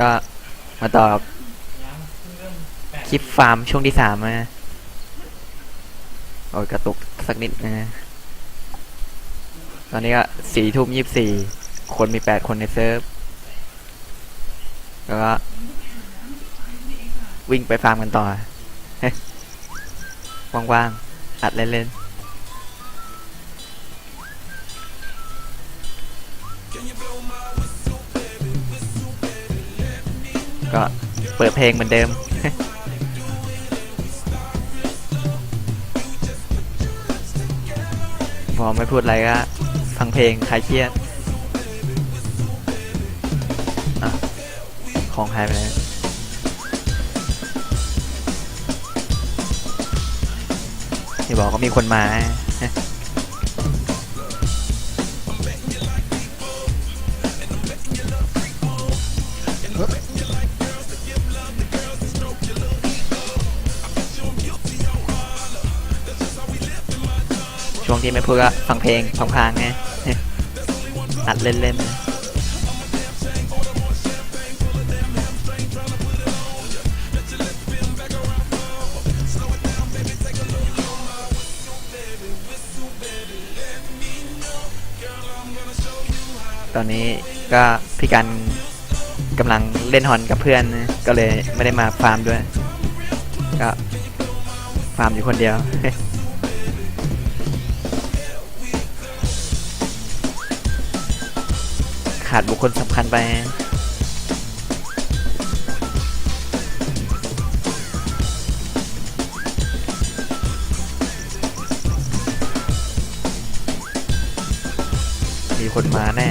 ก็มาต่อคลิปฟาร์มช่วงที่สามนะโอ้ยกระตุกสักนิดนะตอนนี้ก็สี่ทุ่มยี่สิบสี่คนมีแปดคนในเซิร์ฟแล้วก็วิ่งไปฟาร์มกันต่อว่างๆ อัดเล่นๆ ก็เปิดเพลงเหมือนเดิม พอไม่พูดอะไรก็ฟังเพลงคลายเครียดอของหายไปไหนที่บอกก็มีคนมา ที่ไม่พูดก็ฟังเพลงฟังพลางไงอัดเล่นๆตอนนี้ก็พี่กันกำลังเล่นฮอนกับเพื่อนนะก็เลยไม่ได้มาฟาร์มด้วย ก็ฟาร์มอยู่คนเดียว ขาดบุคคลสำคัญไปมีคนมาแน่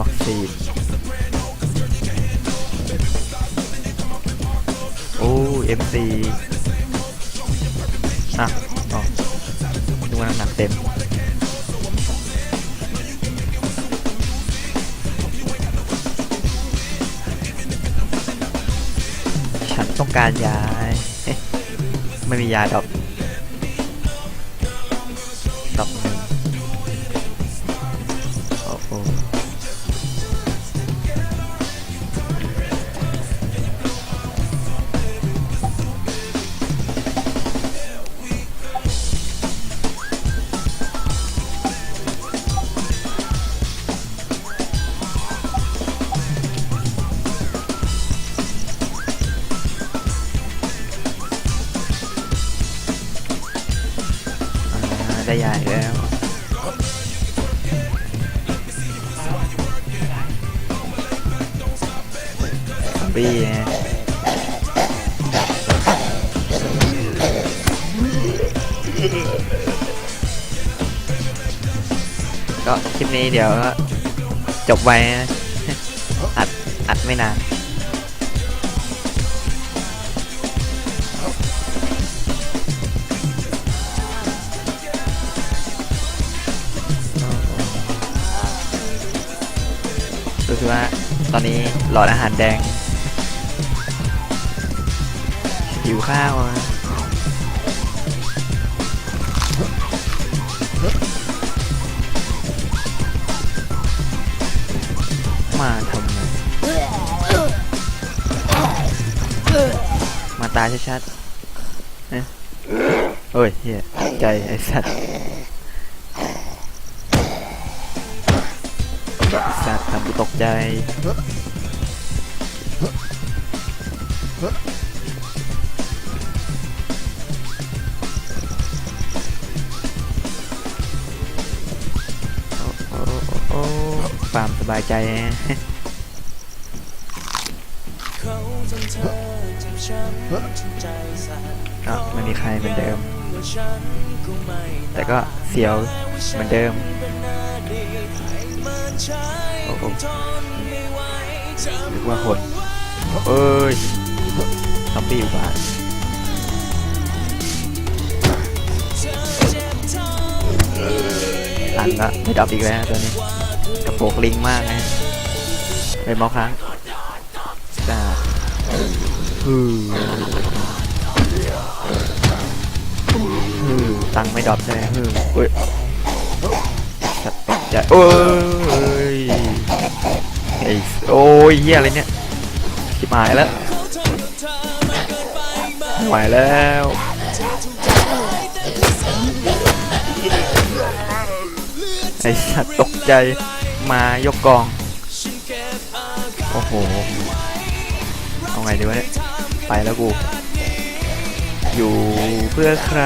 วัคซีน โอ้เอ็มซีอะ ว่าน้ำหนักเต็มฉันต้องการยาไม่มียาดอก ได้ยาอีกแล้วซอมบี้ก็คลิปนี้เดี๋ยวจบไว้อัดอัดไม่นาน ตอนนี้หลอดอาหารแดงหิวข้าวมาทำไมมาตายชัดๆเอ๊ะโอ้ยเฮียใจไอ้สัตว์ กูตกใจโอ้โอ้โอ้ฟามสบายใจนะเขาจนเธอเจ็บช้ำจนใจสั่นก็ไม่มีใครเหมือนเดิม แต่ก็เสียวเหมือนเดิม โอ้โหนึกว่าคนเอ้ยซอมบี้อุบาทเธอเจ็บท้องหลังก็ไม่ดับอีกแล้วตัวนี้กระโปรงลิงมากนะเป็นมาส์ค้งจ้าฮือฮือตังไม่ดรอปใช่ไหมฮืออุ้ย จะโอ้ยไอ้โอ้ยเฮียอะไรเนี่ยชิบหายแล้วไม่ไหวแล้วไอ้สัตว์ตกใจมายกกอง โอ้โห เอาไงดีวะเนี่ย ไปแล้วกู อยู่เพื่อใคร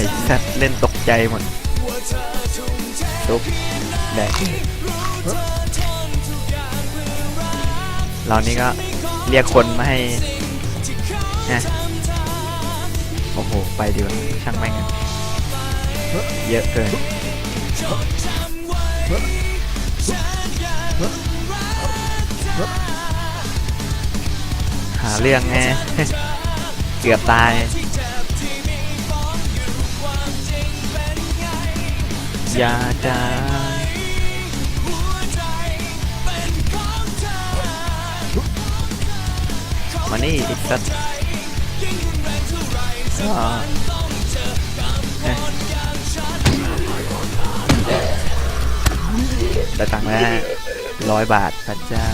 อ้สัตว์เล่นตกใจหมดตุ๊บแดกเรานี่ก็เรียกคนมาให้นะโอ้โห ไปดีกว่าช่างแม่งเยอะเกินหาเรื่องไงเกือบตาย อย่าจ้ามานี่อีกสัตว์อ่าเอ๊ะได้ตังค์แล้วร้อยบาทพระเจ้า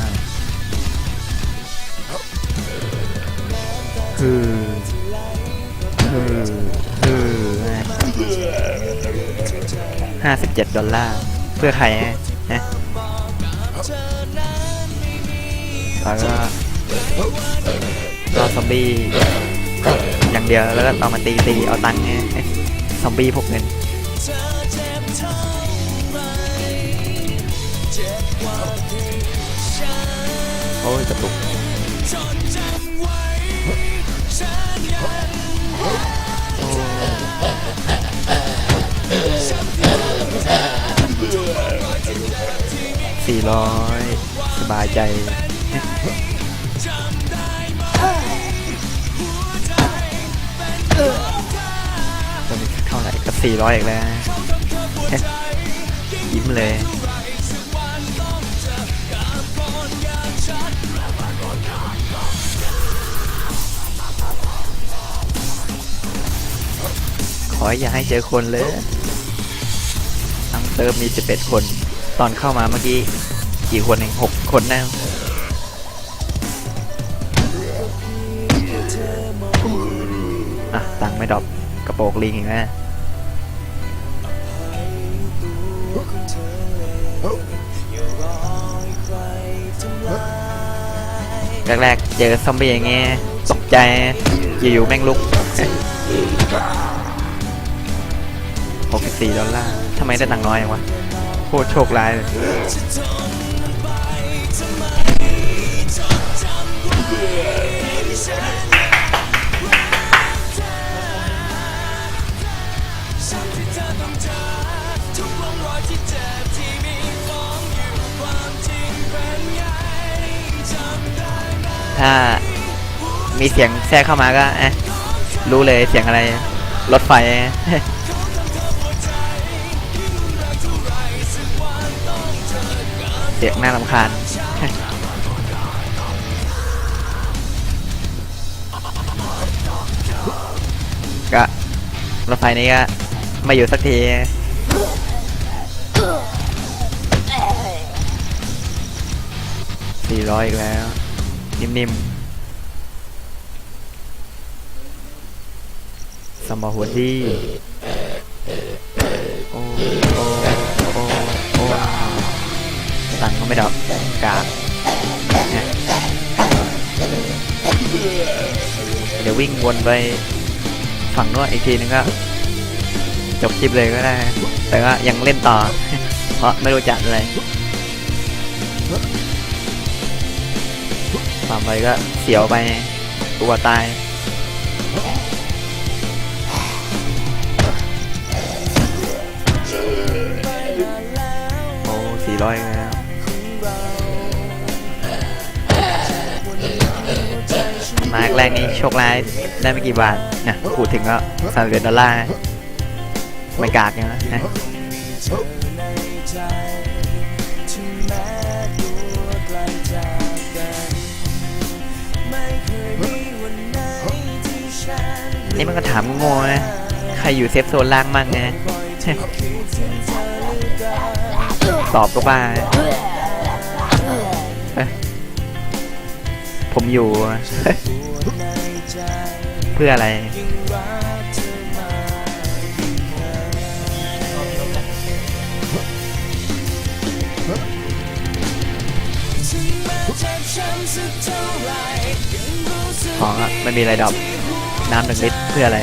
ฮือฮือ ฮือห้าสิบเจ็ดดอลลาร์ เพื่อใครฮะนะแล้วก็รอซอมบี้อย่างเดียวแล้วก็ต่อมาตีตีเอาตังค์ไงซอมบี้พวกเงินโอ้ยกระตุก สี่ร้อยสบายใจ ตอนนี้เท่าไหร่ก็สี่ร้อยอีกแล้ว ยิ้มเลยขออย่าให้เจอคนเลยทั้งเติมมี 11 คน ตอนเข้ามาเมื่อกี้กี่คนเองหกคนแน่อะตังไม่ดรอปกระโปรงลิงอีกนะแรกๆ เจอซอมบี้อย่างเงี้ยตกใจอยู่ๆแม่งลุก64ดอลลาร์ทำไมได้ตังน้อยอย่างวะ โคตรโชคร้ายเลยถ้ามีเสียงแทรกเข้ามาก็อะรู้เลยเสียงอะไร รถไฟ สียงน่ารำคาญก็รถไฟนี้ก็ไม่อยู่สักทีสี่ร้อยอีกแล้ว นิ่มๆสมอหัวดีโอ้โอ้โอ้ ไม่ดอกกากเนี่ยเดี๋ยววิ่งวนไปฝั่งนู้นอีกทีนึงก็ จบคลิปเลยก็ได้ แต่ก็ยังเล่นต่อ เพราะไม่รู้จักอะไรความไปก็เสียวไปกลัวตายโอ้สี่ร้อยแล้ มาแรกนี่โชคร้ายได้ไม่กี่บาทนะพูดถึงก็สามสิบดอลลาร์ไม่กากยังนะนะที่แม้ตัวไกลจากกันไม่เคยมีวันไหนที่ฉันนี่มันก็ถามโง่นะใครอยู่เซฟโซนล่างมั่งนะตอบก็บ้า ผมอยู่ เพื่ออะไรของอะไม่มีอะไรดอกน้ำหนึ่งลิตรเพื่ออะไร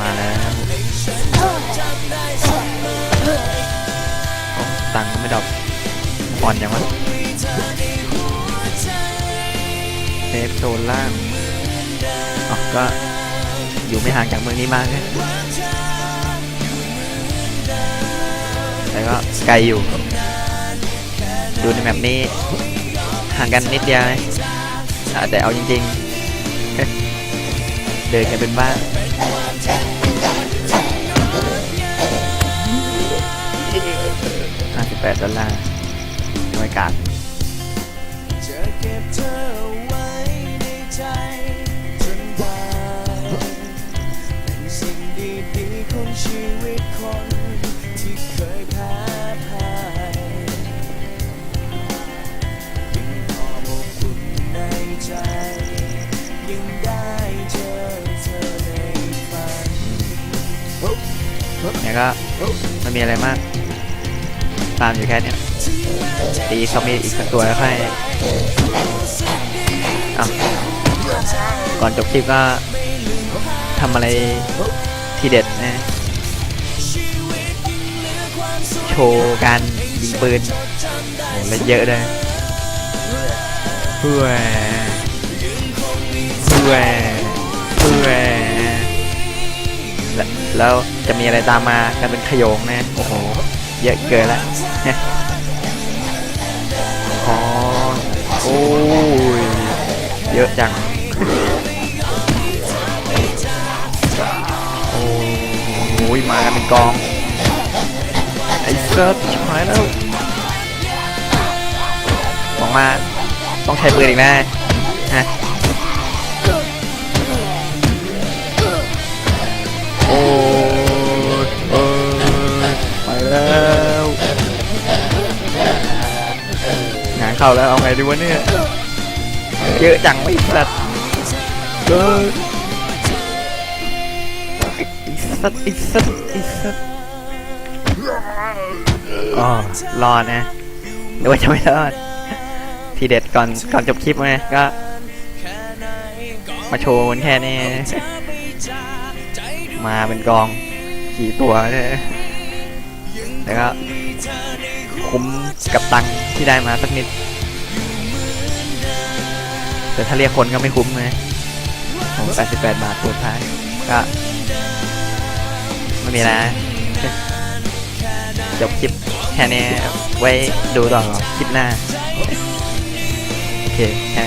มาแล้ว ตังค์ก็ไม่ดอกอ่อนยังวะเซฟโซนล่างอ๋อก็อยู่ไม่ห่างจากเมืองนี้มากเลยแต่ก็ไกลอยู่ ดูในแมปนี้ห่างกันนิดเดียวนะอะแต่เอาจริงๆ เดินกันเป็นบ้า น58ดอลลาร์บรรยากาศจะเก็บเธอไว้ในใจจนกว่าเป็นสิ่งดีๆของชีวิตคนที่เคยแพ้พ่ายยังพออบอุ่นในใจยังได้เจอเธอในฝันเนี่ยก็ไม่มีอะไรมาก ตามอยู่แค่เนี้ยตีเขามีอีกสักตัวแล้วค่อยอะก่อนจบคลิปก็ทำอะไรทีเด็ดนะ โชว์การยิงปืนโหและเยอะเลยเพื่อเพื่อเพื่อแล้วแล้วจะมีอะไรตามมากันเป็นขยงนะ โอ้โห เยอะเกินละอ๋อโอ้ย เยอะจัง โอ้ยมากันเป็นกอง ไอ้เซิร์ฟชิบหายแล้วบอกมาต้องใช้ปืนอีกแน่ เข้าแล้วเอาไงดีวะเนี่ยเยอะจังไม่สัตว์เกินไอ้สัตว์ไอ้สัตว์ไอ้สัตว์อ๋อรอดนะหรือว่าจะไม่รอดทีเด็ดก่อนก่อนจบคลิปไงก็ มาโชว์มันแค่นี้มาเป็นกองกี่ตัวเนี่ยแล้วก็คุ้มกับตังค์ที่ได้มาสักนิด แต่ถ้าเรียกคนก็ไม่คุ้มนะผม88 บาทตัวท้าย ก็ ไม่มีนะจบคลิปแค่นี้ไว้ดูต่อคลิปหน้า โอเคแค่